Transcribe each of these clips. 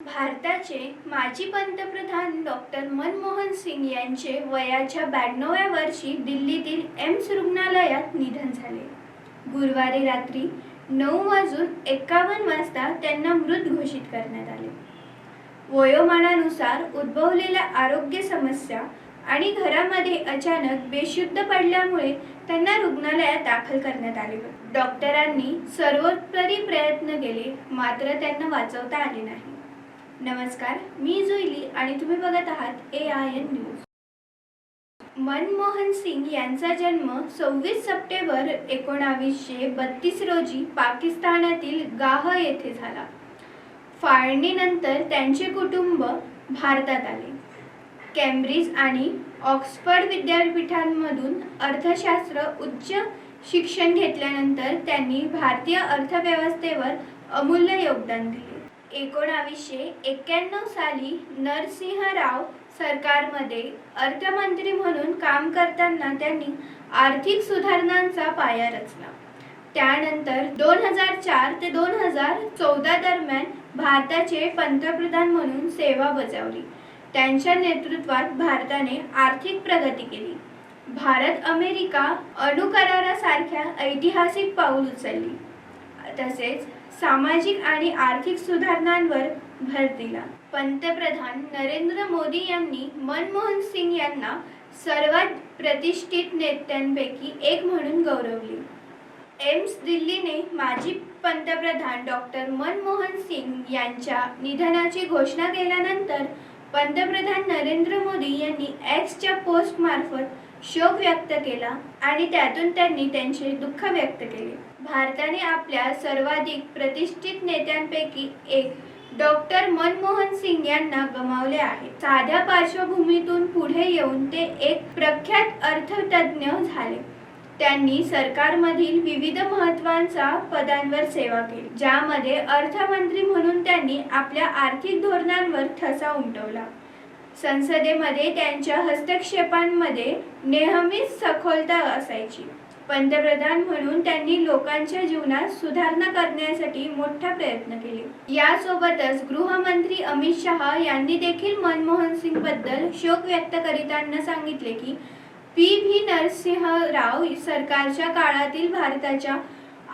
भारताचे माजी पंतप्रधान डॉक्टर मनमोहन सिंग यांचे वयाच्या ब्याण्णव्या वर्षी दिल्लीतील एम्स रुग्णालयात निधन झाले. गुरुवारी रात्री नऊ वाजून एकावन्न वाजता त्यांना मृत घोषित करण्यात आले. वयोमानानुसार उद्भवलेल्या आरोग्य समस्या आणि घरामध्ये अचानक बेशुद्ध पडल्यामुळे त्यांना रुग्णालयात दाखल करण्यात आले. डॉक्टरांनी सर्वोपरी प्रयत्न केले मात्र त्यांना वाचवता आले नाही. नमस्कार मी जुईली आणि तुम्ही बघत आहात A I N news Manmohan Singh यांचा जन्म सव्वीस सप्टेंबर एकोणावीसशे बत्तीस रोजी पाकिस्तानातील गाह येथे झाला. फाळणीनंतर त्यांचे कुटुंब भारतात आले. कॅम्ब्रिज आणि ऑक्सफर्ड विद्यापीठांमधून अर्थशास्त्र उच्च शिक्षण घेतल्यानंतर त्यांनी भारतीय अर्थव्यवस्थेवर अमूल्य योगदान दिले. एकोणावीसशे एक्क्याण्णव साली नरसिंह राव सरकारमध्ये अर्थमंत्री म्हणून काम करताना त्यांनी आर्थिक सुधारणांचा पाया रचला. त्यानंतर दोन हजार चार ते दोन हजार चौदा दरम्यान भारताचे पंतप्रधान म्हणून सेवा बजावली. त्यांच्या नेतृत्वात भारताने आर्थिक प्रगती केली. भारत अमेरिका अणुकरारासारख्या ऐतिहासिक पाऊल उचलली. तसेच सामाजिक आणि आर्थिक सुधारणांवर भर दिला. पंतप्रधान नरेंद्र मोदी यांनी मनमोहन सिंग यांना सर्वात प्रतिष्ठित नेत्यांपैकी एक म्हणून गौरवले. एम्स दिल्लीने माजी पंतप्रधान डॉक्टर मनमोहन सिंग यांच्या निधनाची घोषणा केल्यानंतर पंतप्रधान नरेंद्र मोदी यांनी एक्सच्या पोस्टमार्फत शोक व्यक्त केला आणि त्यातून त्यांनी त्यांचे दुःख व्यक्त केले. भारताने आपल्या सर्वाधिक प्रतिष्ठित नेत्यांपैकी एक डॉक्टर मनमोहन सिंग यांना गमावले आहे. साध्या पार्श्वभूमीतून पुढे येऊन ते एक प्रख्यात अर्थतज्ञ झाले. त्यांनी सरकारमधील विविध महत्त्वाच्या पदांवर सेवा केली ज्यामध्ये अर्थमंत्री म्हणून त्यांनी आपल्या आर्थिक धोरणांवर ठसा उमटवला. संसदेमध्ये त्यांच्या हस्तक्षेपांमध्ये नेहमीच सखोलता असायची. पंतप्रधान म्हणून त्यांनी लोकांच्या जीवनात सुधारणा करण्यासाठी मोठा प्रयत्न केले. यासोबतच गृहमंत्री अमित शहा यांनी देखील मनमोहन सिंगबद्दल शोक व्यक्त करीताना सांगितले की पी. व्ही. नरसिंह राव सरकारच्या काळातील भारताच्या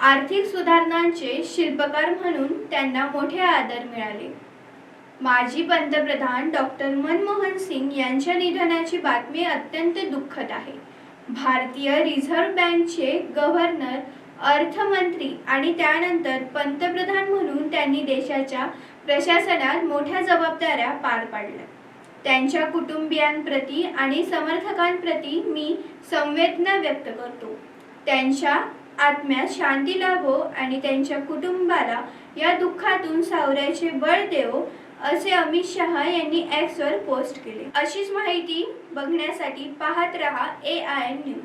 आर्थिक सुधारणांचे शिल्पकार म्हणून त्यांना मोठे आदर मिळाले. माजी पंतप्रधान डॉक्टर मनमोहन सिंग यांच्या निधनाची बातमी अत्यंत दुःखद आहे. भारतीय रिझर्व्ह बँकचे गव्हर्नर अर्थमंत्री आणि त्यानंतर पंतप्रधान म्हणून त्यांनी देशाच्या प्रशासनात मोठ्या जबाबदाऱ्या पार पाडल्या. त्यांच्या कुटुंबियांप्रती आणि समर्थकांप्रती मी संवेदना व्यक्त करतो. त्यांच्या आत्म्यात शांती लाभो आणि त्यांच्या कुटुंबाला या दुःखातून सावरायचे बळ देव असे अमित शहा यांनी एक्सवर पोस्ट केले. अशीच माहिती बघण्यासाठी पाहत रहा ए आय एन न्यूज